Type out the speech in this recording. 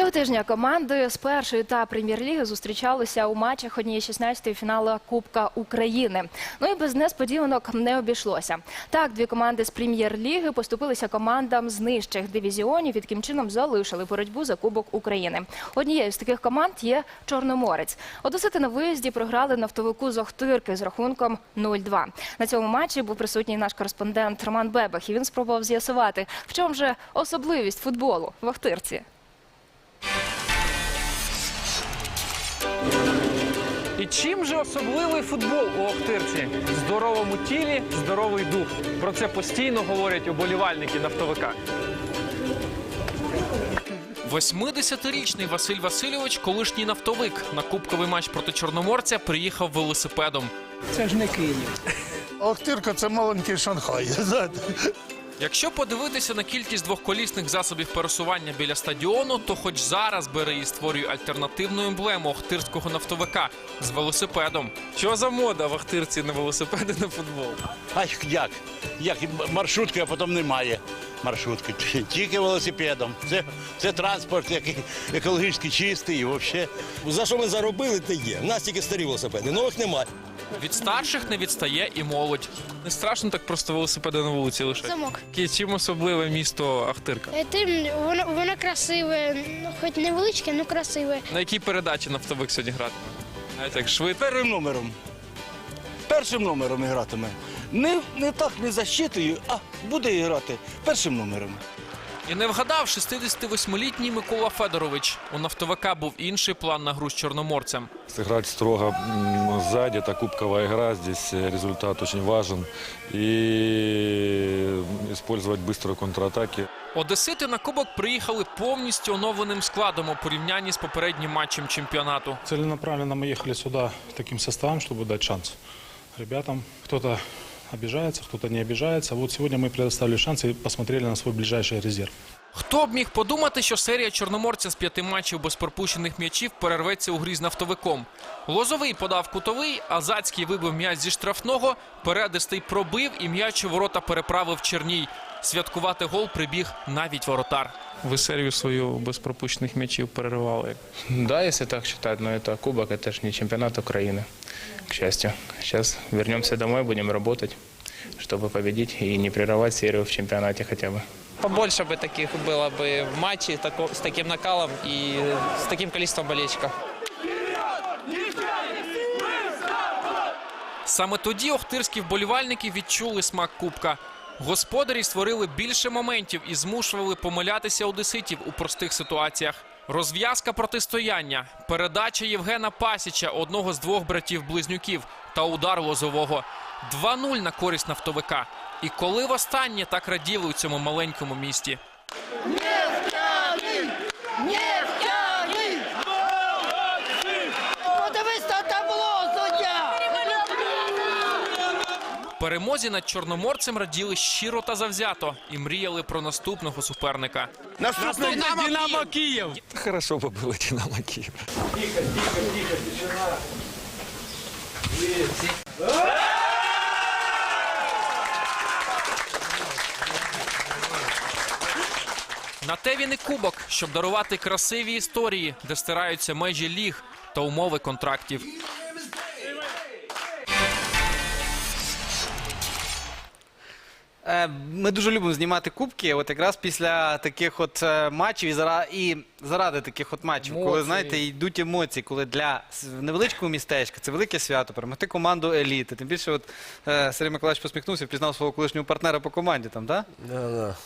Цього тижня команди з першої та прем'єр-ліги зустрічалися у матчах однієї 16-ї фіналу Кубка України. Ну і без несподіванок не обійшлося. Так, дві команди з прем'єр-ліги поступилися командам з нижчих дивізіонів, і таким чином залишили боротьбу за Кубок України. Однією з таких команд є Чорноморець. Одесити на виїзді програли нафтовику з Охтирки з рахунком 0-2. На цьому матчі був присутній наш кореспондент Роман Бебах, і він спробував з'ясувати, в чому же особливість футболу в Охтирці. І чим же особливий футбол у Охтирці? Здоровому тілі здоровий дух. Про це постійно говорять оболівальники нафтовика. 80-річний Василь Васильович, колишній нафтовик, на кубковий матч проти Чорноморця приїхав велосипедом. Це ж не Київ. Охтирка це маленький Шанхай. знаєте. Якщо подивитися на кількість двохколісних засобів пересування біля стадіону, то хоч зараз бери і створюй альтернативну емблему охтирського нафтовика з велосипедом. Що за мода в Охтирці на велосипеди на футбол? А як? Як маршрутки, а потім немає маршрутки. Тільки велосипедом. Це, це транспорт, який екологічно чистий і взагалі. За що ми заробили, те є. У нас тільки старі велосипеди, нових немає. Від старших не відстає і молодь. Не страшно так просто велосипеди на вулиці лишати? Замок. Чим особливе місто Ахтирка? Е, Тим воно, воно красиве, ну, хоч невеличке, але красиве. На якій передачі нафтовик сьогодні грати? Знаєте, як швидко. Першим номером. Першим номером гратиме Не, не так не защитою, а буде грати першим номером. І не вгадав 68-літній Микола Федорович. У нафтовика був інший план на гру з чорноморцем. Сыграть строго м, сзади, это кубковая игра, здесь э, результат очень важен. И использовать быстрые контратаки. Одесити на кубок приїхали повністю оновленим складом у порівнянні з попереднім матчем чемпіонату. Целенаправленно мы ехали сюда таким составом, чтобы дать шанс ребятам. Кто-то обижается, кто-то не обижается. Вот сегодня мы предоставили шанс и посмотрели на свой ближайший резерв. Хто б міг подумати, що серія чорноморця з п'яти матчів без пропущених м'ячів перерветься у грі з нафтовиком. Лозовий подав кутовий, Азацький вибив м'яч зі штрафного, передистий пробив і м'яч у ворота переправив Черній. Святкувати гол прибіг навіть воротар. Ви серію свою без пропущених м'ячів переривали. Да, если так считать, но это кубок, это же не чемпионат Украины, к счастью. Сейчас вернемся домой, будем работать, чтобы победить и не прерывать серию в чемпионате хотя бы. Побольше бы таких было бы в матче тако- с таким накалом и с таким количеством болельщиков. Саме тоді охтирські вболівальники відчули смак кубка. Господарі створили більше моментів і змушували помилятися одеситів у простих ситуаціях. Розв'язка протистояння, передача Євгена Пасіча, одного з двох братів-близнюків, та удар лозового. 2-0 на користь нафтовика. І коли востаннє так раділи у цьому маленькому місті. Перемозі над чорноморцем раділи щиро та завзято і мріяли про наступного суперника. Наступний Динамо Київ. Хорошо бы было Динамо Киев. На те він і кубок, щоб дарувати красиві історії, де стираються межі ліг та умови контрактів. Ми дуже любимо знімати кубки. От якраз після таких от е, матчів і заради, і заради таких от матчів, коли знаєте, йдуть емоції, коли для невеличкого містечка це велике свято, перемогти команду еліти. Тим більше, от е, Сергій Миколаївич посміхнувся, впізнав свого колишнього партнера по команді там, так? Да, да.